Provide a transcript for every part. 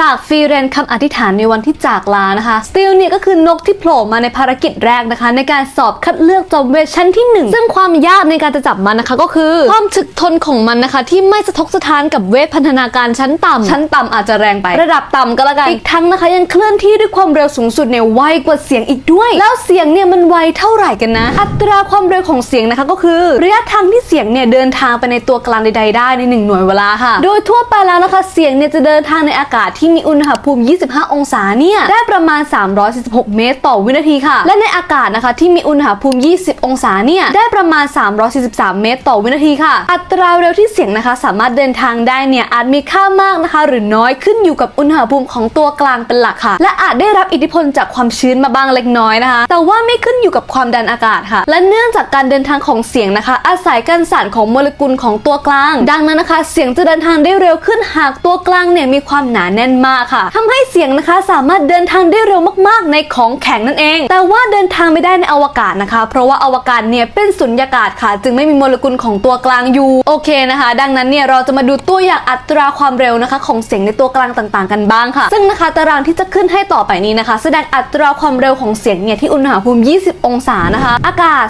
จากฟรีเรนคำอธิษฐานในวันที่จากลานะคะสติลเนี่ยก็คือนกที่โผล่มาในภารกิจแรกนะคะ ในการสอบคัดเลือกจอมเวทชั้นที่ 1 ซึ่งความยากในการจะจับมันนะคะก็คือ ความถึกทนของมันนะคะ ที่ไม่สะทกสะท้านกับเวทพันธนาการชั้นต่ำชั้นต่ำอาจจะแรงไประดับต่ำก็แล้วกันอีกทั้งนะคะ ยังเคลื่อนที่ด้วยความเร็วสูงสุดเนี่ยไวกว่าเสียงอีกด้วย แล้วเสียงเนี่ยมันไวเท่าไหร่กันนะ อัตราความเร็วของเสียงนะคะก็คือระยะทางที่เสียงเนี่ยเดินทางไปในตัวกลางใดๆได้ในหนึ่งหน่วยเวลาค่ะ โดยทั่วไปแล้วนะคะเสียงเนี่ยจะเดินทางในอากาศที่มีอุณหภูมิ 25 องศาเนี่ยได้ประมาณ 346 เมตร ต่อวินาทีค่ะ และในอากาศนะคะที่มีอุณหภูมิ 20 องศาเนี่ยได้ประมาณ 343 เมตร ต่อวินาทีค่ะ อัตราเร็วที่เสียงนะคะ สามารถเดินทางได้เนี่ยอาจมีค่ามากนะคะ หรือน้อยขึ้นอยู่กับอุณหภูมิของตัวกลางเป็นหลักค่ะ และอาจได้รับอิทธิพลจากความชื้นมาบ้างเล็กน้อยนะคะ แต่ว่าไม่ขึ้นอยู่กับความดันอากาศค่ะ และเนื่องจากการเดินทางของเสียงนะคะ อาศัยการสั่นของโมเลกุลของตัวกลาง ดังนั้นนะคะ เสียงจะเดินทางได้เร็วขึ้นหากตัวกลางเนี่ยมีความหนาแน่นมาค่ะทำให้เสียงนะคะสามารถเดินทางได้เร็วมากๆ ในของแข็งนั่นเอง แต่ว่าเดินทางไม่ได้ในอวกาศนะคะ เพราะว่าอวกาศเนี่ยเป็นสุญญากาศค่ะ จึงไม่มีโมเลกุลของตัวกลางอยู่โอเคนะคะ ดังนั้นเนี่ยเราจะมาดูตัวอย่างอัตราความเร็วนะคะ ของเสียงในตัวกลางต่างๆ กันบ้างค่ะ ซึ่งนะคะตารางที่จะขึ้นให้ต่อไปนี้นะคะ แสดงอัตราความเร็วของเสียงเนี่ยที่อุณหภูมิ 20 องศานะคะ อากาศ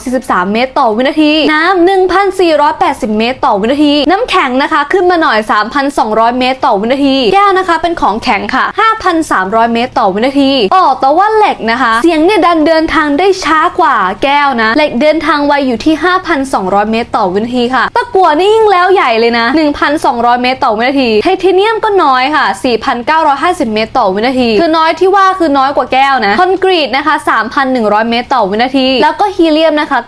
343 เมตรต่อวินาที น้ำ1,480 เมตรต่อวินาที น้ำแข็งนะคะ ขึ้นมาหน่อย 3,200 เมตรต่อวินาที แก้วนะคะเป็นของแข็งค่ะ 5,300 เมตรต่อวินาทีอ๋อแต่ว่าเหล็กนะคะ เสียงเนี่ยดันเดินทางได้ช้ากว่าแก้วนะ เหล็กเดินทางไวอยู่ที่ 5,200 เมตรต่อวินาทีค่ะ ตะกั่วนี่ยิ่งแล้วใหญ่เลยนะ 1,200 เมตรต่อวินาที ไทเทเนียมก็น้อยค่ะ 4,950 เมตรต่อวินาที คือน้อยที่ว่าคือน้อยกว่าแก้วนะ คอนกรีตนะคะ 3,100 เมตรต่อวินาที แล้วก็ฮีเลียมนะคะ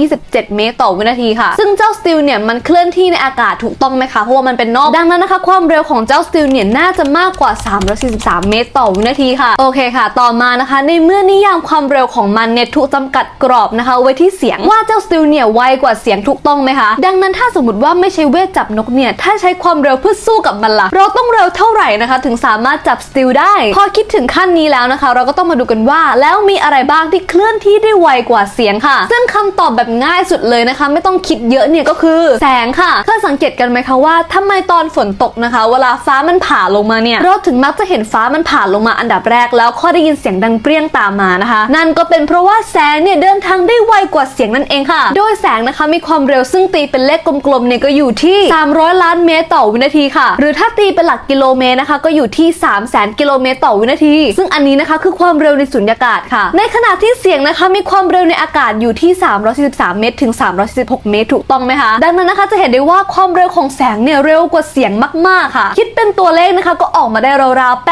927 เมตรต่อวินาทีค่ะ ซึ่งเจ้าสติลเนี่ยมันเคลื่อนที่ในอากาศถูกต้องไหมคะ เพราะว่ามันเป็นนอก ดังนั้นนะคะ ความเร็วของเจ้าสติลเนี่ยน่าจะมากกว่า 343 เมตรต่อวินาทีค่ะ โอเคค่ะ ต่อมานะคะ ในเมื่อนิยามความเร็วของมันเนี่ยถูกจำกัดกรอบนะคะ ไว้ที่เสียงว่าเจ้าสติลเนี่ยไวกว่าเสียงถูกต้องไหมคะ ดังนั้นถ้าสมมติว่าไม่ใช่เวทจับนกเนี่ย ถ้าใช้ความเร็วเพื่อสู้กับมันล่ะ เราต้องเร็วเท่าไหร่นะคะ ถึงสามารถจับสติลได้ พอคิดถึงขั้นนี้แล้วนะคะ เราก็ต้องมาดูกันว่า แล้วมีอะไรบ้างที่เคลื่อนที่ได้ไวกว่าเสียงค่ะ ซึ่งคำตอบแบบง่ายสุดเลยนะคะ ไม่ต้องคิดเยอะเนี่ยก็คือ แสงค่ะเคยสังเกตกันไหมคะว่าทำไมตอนฝนตกนะคะ เวลาฟ้ามันผ่าลงมาเนี่ยเราถึงมักจะเห็นฟ้ามันผ่าลงมาอันดับแรก แล้วค่อยได้ยินเสียงดังเปรี้ยงตามมานะคะ นั่นก็เป็นเพราะว่าแสงเนี่ยเดินทางได้ไวกว่าเสียงนั่นเองค่ะ โดยแสงนะคะมีความเร็วซึ่งตีเป็นเลขกลมๆเนี่ยก็อยู่ที่ 300 ล้านเมตรต่อวินาทีค่ะ หรือถ้าตีเป็นหลักกิโลเมตรนะคะก็อยู่ที่ 3 0 0 0 0 0กิโลเมตรต่อวินาที ซึ่งอันนี้นะคะคือความเร็วในสุญญากาศค่ะ ในขณะที่เสียงนะคะมีความเร็วในอากาศอยู่ที่ 343 เมตรถึง346เมตรถูกต้องไหมคะ ดังนั้นนะคะจะเห็นได้ว่าความเร็วของแสงเนี่ยเร็วกว่าเสียงมากๆค่ะ คิดเป็นตัวเลขนะคะก็ออกมาได้ราวๆ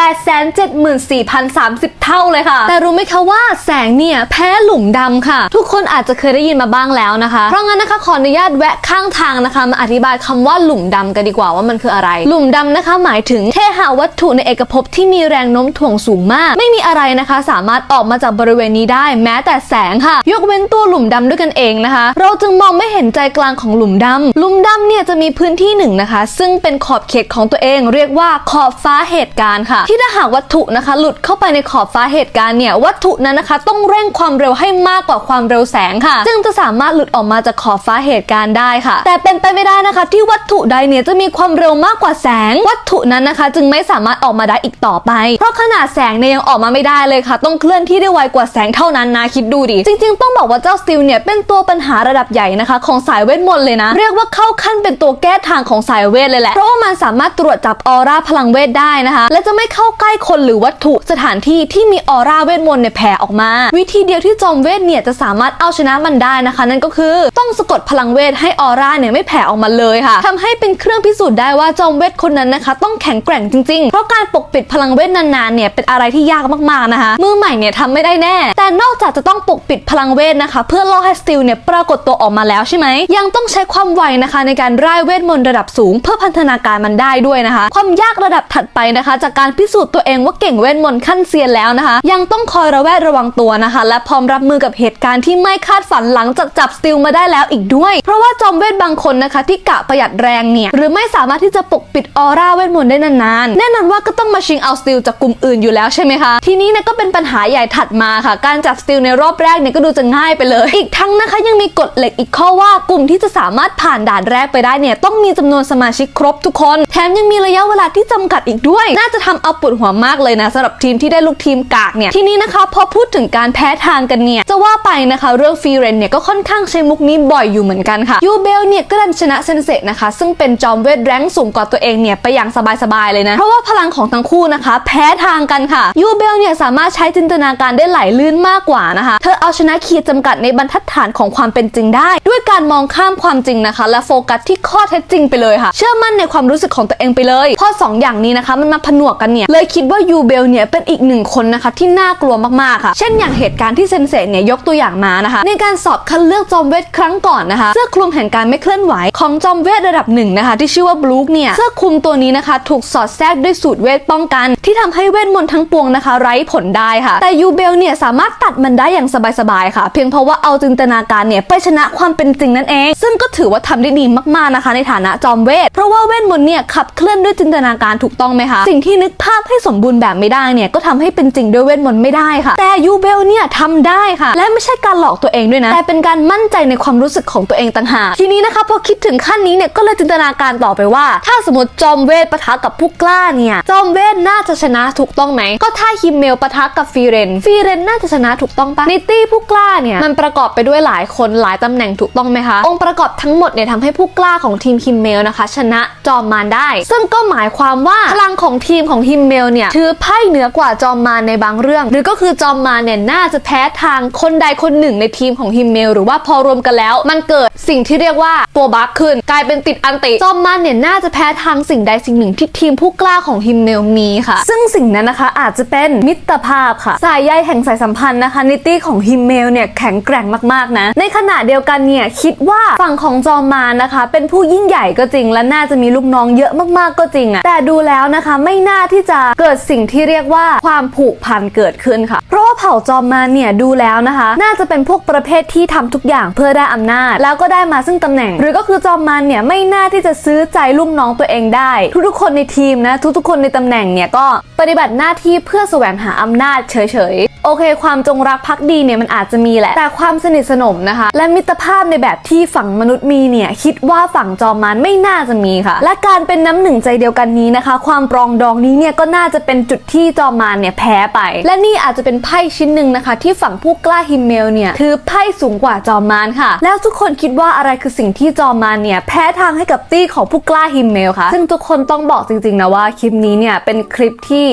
874,030 เท่าเลยค่ะ แต่รู้ไหมคะว่าแสงเนี่ยแพ้หลุมดำค่ะ ทุกคนอาจจะเคยได้ยินมาบ้างแล้วนะคะ เพราะงั้นนะคะขออนุญาตแวะข้างทางนะคะ มาอธิบายคำว่าหลุมดำกันดีกว่าว่ามันคืออะไร หลุมดำนะคะ หมายถึงเทหาวัตถุในเอกภพที่มีแรงโน้มถ่วงสูงมาก ไม่มีอะไรนะคะ สามารถออกมาจากบริเวณนี้ได้ แม้แต่แสงค่ะ ยกเว้นตัวหลุมดำด้วยกันเองนะคะ เราจึงมองไม่เห็นใจกลางของหลุมดำหลุมดำเนี่ยจะมีพื้นที่หนึ่งนะคะ ซึ่งเป็นขอบเขตของตัวเอง เรียกว่าขอบฟ้าเหตุการณ์ค่ะ ที่ถ้าหากวัตถุนะคะ หลุดเข้าไปในขอบฟ้าเหตุการณ์เนี่ยวัตถุนั้นนะคะ ต้องเร่งความเร็วให้มากกว่าความเร็วแสงค่ะ จึงจะสามารถหลุดออกมาจากขอบฟ้าเหตุการณ์ได้ค่ะ แต่เป็นไปไม่ได้นะคะ ที่วัตถุใดเนี่ยจะมีความเร็วมากกว่าแสง วัตถุนั้นนะคะ จึงไม่สามารถออกมาได้อีกต่อไป เพราะขนาดแสงเนี่ยยังออกมาไม่ได้เลยค่ะ ต้องเคลื่อนที่ได้ไวกว่าแสงเท่านั้นนะคิดดูดิจริง ๆ ต้องบอกว่าเจ้าสติลเนี่ยเป็นตัวปัญหาระดับใหญ่นะคะ ของสายเวทมนต์เลยนะ เรียกว่าเข้าขั้นเป็นตัวแก้ทางของสายเวทเลยแหละเพราะว่ามันสามารถตรวจจับออร่าพลังเวทได้นะคะ และจะไม่เข้าใกล้คนหรือวัตถุสถานที่ที่มีออร่าเวทมนต์เนี่ยแผ่ออกมา วิธีเดียวที่จอมเวทเนี่ยจะสามารถเอาชนะมันได้นะคะ นั่นก็คือต้องสะกดพลังเวทให้ออร่าเนี่ยไม่แผ่ออกมาเลยค่ะทำให้เป็นเครื่องพิสูจน์ได้ว่าจอมเวทคนนั้นนะคะ ต้องแข็งแกร่งจริงๆ เพราะการปกปิดพลังเวทนานๆเนี่ยเป็นอะไรที่ยากมากๆนะคะ มือใหม่เนี่ยทำไม่ได้แน่ แต่นอกจากจะต้องปกปิดพลังเวทนะคะ เพื่อล่อให้สติลเนี่ยปรากฏตัวออกมาแล้วใช่ไหมยังต้องใช้ความไวนะคะ ในการร่ายเวทมนต์ระดับสูง เพื่อพัฒนาการมันได้ด้วยนะคะ ความยากระดับถัดไปนะคะ จากการพิสูจน์ตัวเองว่าเก่งเวทมนต์ขั้นเซียนแล้วนะคะ ยังต้องคอยระแวดระวังตัวนะคะ และพร้อมรับมือกับเหตุการณ์ที่ไม่คาดฝันหลังจากจับสติลมาได้แล้วอีกด้วย เพราะว่าจอมเวทบางคนนะคะ ที่กะประหยัดแรงเนี่ยหรือไม่สามารถที่จะปกปิดออร่าเวทมนต์ได้นานๆแน่นอนว่าก็ต้องมาชิงเอาสติลจากกลุ่มอื่นอยู่แล้วใช่ไหมคะทีนี้นี่ยก็เป็นปัญหาใหญ่ถัดมาค่ะ การจับสติลในรอบแรกเนี่ยก็ดูจะง่ายไปเลย อีกทั้งนะคะยังมีกฎเหล็กอีกข้อว่ากลุ่มที่จะสามารถผ่านด่านแรกไปได้เนี่ยต้องมีจำนวนสมาชิกครบทุกคน แถมยังมีระยะเวลาที่จำกัดอีกด้วย น่าจะทำเอาปวดหัวมากเลยนะสำหรับทีมที่ได้ลูกทีมกากเนี่ย ทีนี้นะคะพอพูดถึงการแพ้ทางกันเนี่ย จะว่าไปนะคะเรื่องฟีเรนเนี่ยก็ค่อนข้างใช้มุกนี้บ่อยอยู่เหมือนกันค่ะยูเบลเนี่ยก็ดันชนะเซนเซนะคะ ซึ่งเป็นจอมเวทแรงสูงกว่าตัวเองเนี่ยไปอย่างสบายๆเลยนะ เพราะว่าพลังของทั้งคู่นะคะ แพ้ทางกันค่ะยูเบลเนี่ยสามารถใช้จินตนาการได้ไหลลื่นมากกว่านะคะ เธอเอาชนะขีดจำกัดในบรรทัดฐานของความเป็นจริงได้ ด้วยการมองข้ามความจริงนะคะ และโฟกัสที่ข้อเท็จจริงไปเลยค่ะ เชื่อมั่นในความรู้สึกของตัวเองไปเลยพอสองอย่างนี้นะคะมันมาผนวกกันเนี่ยเลยคิดว่ายูเบลเนี่ยเป็นอีกหนึ่งคนนะคะที่น่ากลัวมากๆค่ะ เช่นอย่างเหตุการณ์ที่เซนเซเนี่ยยกตัวอย่างมานะคะ ในการสอบคัดเลือกจอมเวทครั้งก่อนนะคะเสื้อคลุมแห่งการไม่เคลื่อนไหวของจอมเวทระดับหนึ่งนะคะที่ชื่อว่าบลูคเนี่ยเสื้อคลุมตัวนี้นะคะ ถูกสอดแทรกด้วยสูตรเวทป้องกัน ที่ทำให้เวทมนต์ทั้งปวงนะคะ ไร้ผลได้ค่ะ แต่ยูเบลเนี่ยสามารถตัดมันได้อย่างสบายๆค่ะ เพียงเพราะว่าเอาจินตนาการเนี่ยไปชนะความเป็นจริงนั่นเอง ซึ่งก็ถือว่าทำได้ดีมากๆนะคะ ในฐานะจอมเวทเพราะว่าเวทมนต์เนี่ยขับเคลื่อนด้วยจินตนาการถูกต้องไหมคะ สิ่งที่นึกภาพให้สมบูรณ์แบบไม่ได้เนี่ยก็ทำให้เป็นจริงด้วยเวทมนต์ไม่ได้ค่ะ แต่ยูเบลเนี่ยทำได้ค่ะ และไม่ใช่การหลอกตัวเองด้วยนะ แต่เป็นการมั่นใจในความรู้สึกของตัวเองต่างหากทีนี้นะคะพอคิดถึงขั้นนี้เนี่ยก็เลยจินตนาการต่อไปว่า ถ้าสมมติจอมเวทปะทะกับผู้กล้าเนี่ยจอมเวทน่าจะชนะถูกต้องไหมก็ถ้าฮิมเมลปะทะกับฟีเรนฟีเรนน่าจะชนะถูกต้องปะในตี้ผู้กล้าเนี่ยมันประกอบไปด้วยหลายคนหลายตำแหน่งถูกต้องไหมคะ องค์ประกอบทั้งหมดเนี่ยทำให้ผู้กล้าของทีมฮิมเมลนะคะ ชนะจอมมารได้ ซึ่งก็หมายความว่าพลังของทีมของฮิมเมลเนี่ยถือไพ่เหนือกว่าจอมมารในบางเรื่อง หรือก็คือจอมมารเนี่ยน่าจะแพ้ทางคนใดคนหนึ่งในทีมของฮิมเมลหรือว่าพอรวมกันแล้ว มันเกิดสิ่งที่เรียกว่าตัวบั๊กขึ้น กลายเป็นติดอันติจอมมารเนี่ยน่าจะแพ้ทางสิ่งใดสิ่งหนึ่งที่ทีมผู้กล้าของฮิมเมลมีค่ะ ซึ่งสิ่งนั้นนะคะอาจจะเป็นมิตรภาพค่ะ สายใยแห่งสายสัมพันธ์นะคะนิตี้ของฮิมเมลเนี่ยแข็งแกร่งมากๆนะ ในขณะเดียวกันเนี่ยคิดว่าฝั่งของจอมมารนะคะ เป็นผู้ยิ่งใหญ่ก็จริง และน่าจะมีลูกน้องเยอะมากๆก็จริงอะแต่ดูแลวนะคะไม่น่าที่จะเกิดสิ่งที่เรียกว่าความผูกพันเกิดขึ้นค่ะ เพราะว่าเผ่าจอมมารเนี่ยดูแล้วนะคะ น่าจะเป็นพวกประเภทที่ทำทุกอย่างเพื่อได้อำนาจ แล้วก็ได้มาซึ่งตำแหน่ง หรือก็คือจอมมารเนี่ยไม่น่าที่จะซื้อใจลูกน้องตัวเองได้ ทุกๆคนในทีมนะทุกๆคนในตำแหน่งเนี่ยก็ปฏิบัติหน้าที่เพื่อแสวงหาอำนาจเฉยๆ โอเค ความจงรักภักดีเนี่ยมันอาจจะมีแหละ แต่ความสนิทสนมนะคะ และมิตรภาพในแบบที่ฝั่งมนุษย์มีเนี่ยคิดว่าฝั่งจอมมารไม่น่าจะมีค่ะ และการเป็นน้ำหนึ่งใจเดียวกันนี้นะคะ ความปรองดองนี้เนี่ยก็น่าจะเป็นจุดที่จอมมารเนี่ยแพ้ไป และนี่อาจจะเป็นไพ่ชิ้นหนึ่งนะคะ ที่ฝั่งผู้กล้าฮิมเมลเนี่ยถือไพ่สูงกว่าจอมมารค่ะ แล้วทุกคนคิดว่าอะไรคือสิ่งที่จอมมารเนี่ยแพ้ทางให้กับตี้ของผู้กล้าฮิมเมลค่ะ ซึ่งทุกคนต้องบอกจริงๆนะว่าคลิปนี้เนี่ยเป็นคลิปที่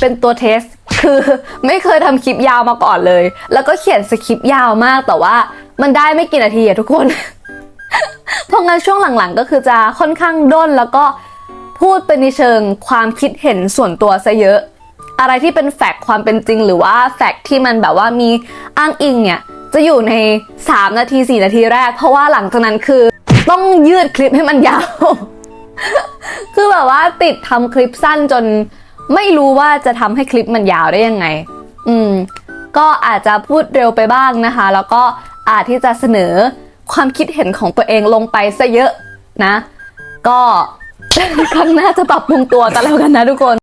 เป็นตัวเทส คือไม่เคยทำคลิปยาวมาก่อนเลย แล้วก็เขียนสคริปต์ยาวมากแต่ว่ามันได้ไม่กี่นาทีอะทุกคน เพราะงั้นช่วงหลังๆ ก็คือจะค่อนข้างด้นแล้วก็พูดเป็นในเชิงความคิดเห็นส่วนตัวซะเยอะ อะไรที่เป็นแฟกต์ความเป็นจริง หรือว่าแฟกต์ที่มันแบบว่ามีอ้างอิงเนี่ยจะอยู่ใน 3 นาที 4 นาทีแรก เพราะว่าหลังจากนั้นคือต้องยืดคลิปให้มันยาว คือแบบว่าติดทำคลิปสั้นจน ไม่รู้ว่าจะทำให้คลิปมันยาวได้ยังไง อืม ก็อาจจะพูดเร็วไปบ้างนะคะ แล้วก็อาจที่จะเสนอความคิดเห็นของตัวเองลงไปซะเยอะนะ ก็ครั้งหน้าจะปรับปรุงตัวกันแล้วกันนะทุกคน